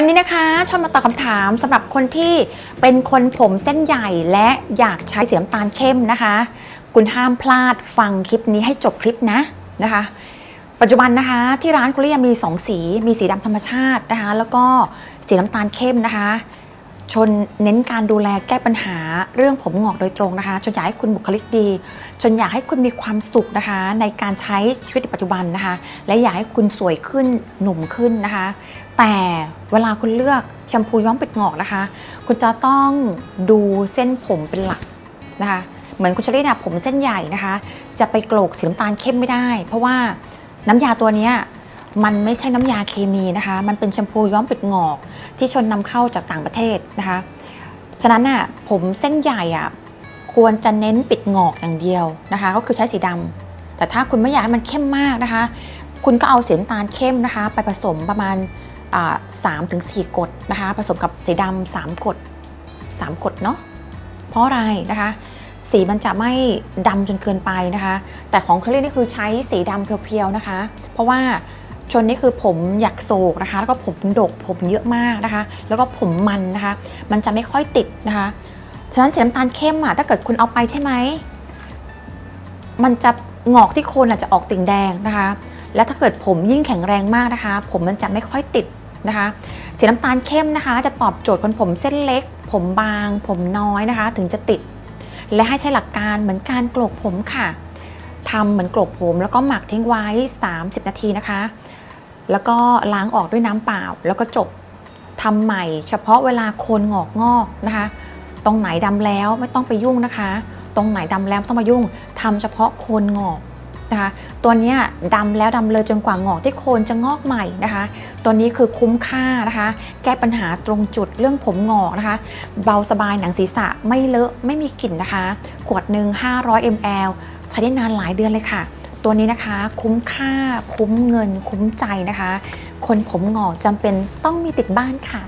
วันนี้นะคะชอบมาตอบคำถามสำหรับคนที่เป็นคนผมเส้นใหญ่และอยากใช้เสีน้ำตาลเข้มนะคะ คุณห้ามพลาดฟังคลิปนี้ให้จบคลิปนะนะคะ ปัจจุบันนะคะ ที่ร้านกุเรียมี 2 สี มีสีดำธรรมชาตินะคะ แล้วก็สีน้ำตาลเข้มนะคะ ชนเน้นการดูแลแก้ปัญหาเรื่องผมงอกโดยตรงนะคะจนอยากให้คุณบุคลิกดีจนอยากให้คุณมีความสุขนะคะ ในการใช้ชีวิตปัจจุบันนะคะ และอยากให้คุณสวยขึ้นหนุ่มขึ้นนะคะ แต่เวลาคุณเลือกแชมพูย้อมปิดงอกนะคะ คุณจะต้องดูเส้นผมเป็นหลักนะคะ เหมือนคุณเชอรี่เนี่ยผมเส้นใหญ่นะคะ จะไปโกรกสีน้ำตาลเข้มไม่ได้ เพราะว่าน้ำยาตัวเนี้ย มันไม่ใช่น้ำยาเคมีนะคะ มันเป็นแชมพูย้อมปิดงอก ที่ชนนำเข้าจากต่างประเทศนะคะ ฉะนั้นน่ะผมเส้นใหญ่อะควรจะเน้นปิดงอกอย่างเดียวนะคะ ก็คือใช้สีดำแต่ถ้าคุณไม่อยากให้มันเข้มมากนะคะ คุณก็เอาสีน้ำตาลเข้มนะคะ ไปผสมประมาณสามถึงสี่กดนะคะ ผสมกับสีดำสามกดสามกดเนาะเพราะอะไรนะคะ สีมันจะไม่ดำจนเกินไปนะคะ แต่ของเคลลี่นี่คือใช้สีดำเพียวๆนะคะ เพราะว่า ชนนี่คือผมอยากโศกนะคะ แล้วก็ผมดกผมเยอะมากนะคะ แล้วก็ผมมันนะคะ มันจะไม่ค่อยติดนะคะ ฉะนั้นสีน้ำตาลเข้มอะถ้าเกิดคุณเอาไปใช่ไหม มันจะงอกที่โคนอาจจะออกติ่งแดงนะคะ และถ้าเกิดผมยิ่งแข็งแรงมากนะคะ ผมมันจะไม่ค่อยติดนะคะ สีน้ำตาลเข้มนะคะ จะตอบโจทย์คนผมเส้นเล็ก ผมบาง ผมน้อยนะคะ ถึงจะติด และให้ใช้หลักการเหมือนการโกลกผมค่ะทำเหมือนโกลกผมแล้วก็หมักทิ้งไว้ 30 นาทีนะคะ แล้วก็ล้างออกด้วยน้ำเปล่า แล้วก็จบทำใหม่ เฉพาะเวลาโคนงอกงอกนะคะ ตรงไหนดำแล้วไม่ต้องไปยุ่งนะคะ ตรงไหนดำแล้วต้องมายุ่งทำเฉพาะโคนงอกนะคะตัวนี้ดำแล้วดำเลยจนกว่างอกที่โคนจะงอกใหม่นะคะ ตัวนี้คือคุ้มค่านะคะ แก้ปัญหาตรงจุดเรื่องผมงอกนะคะ เบาสบายหนังศีรษะไม่เลอะไม่มีกลิ่นนะคะ ขวดหนึ่ง500 ml ใช้ได้นานหลายเดือนเลยค่ะ ตัวนี้นะคะ คุ้มค่า คุ้มเงิน คุ้มใจนะคะ คนผมหงอกจำเป็นต้องมีติดบ้านค่ะ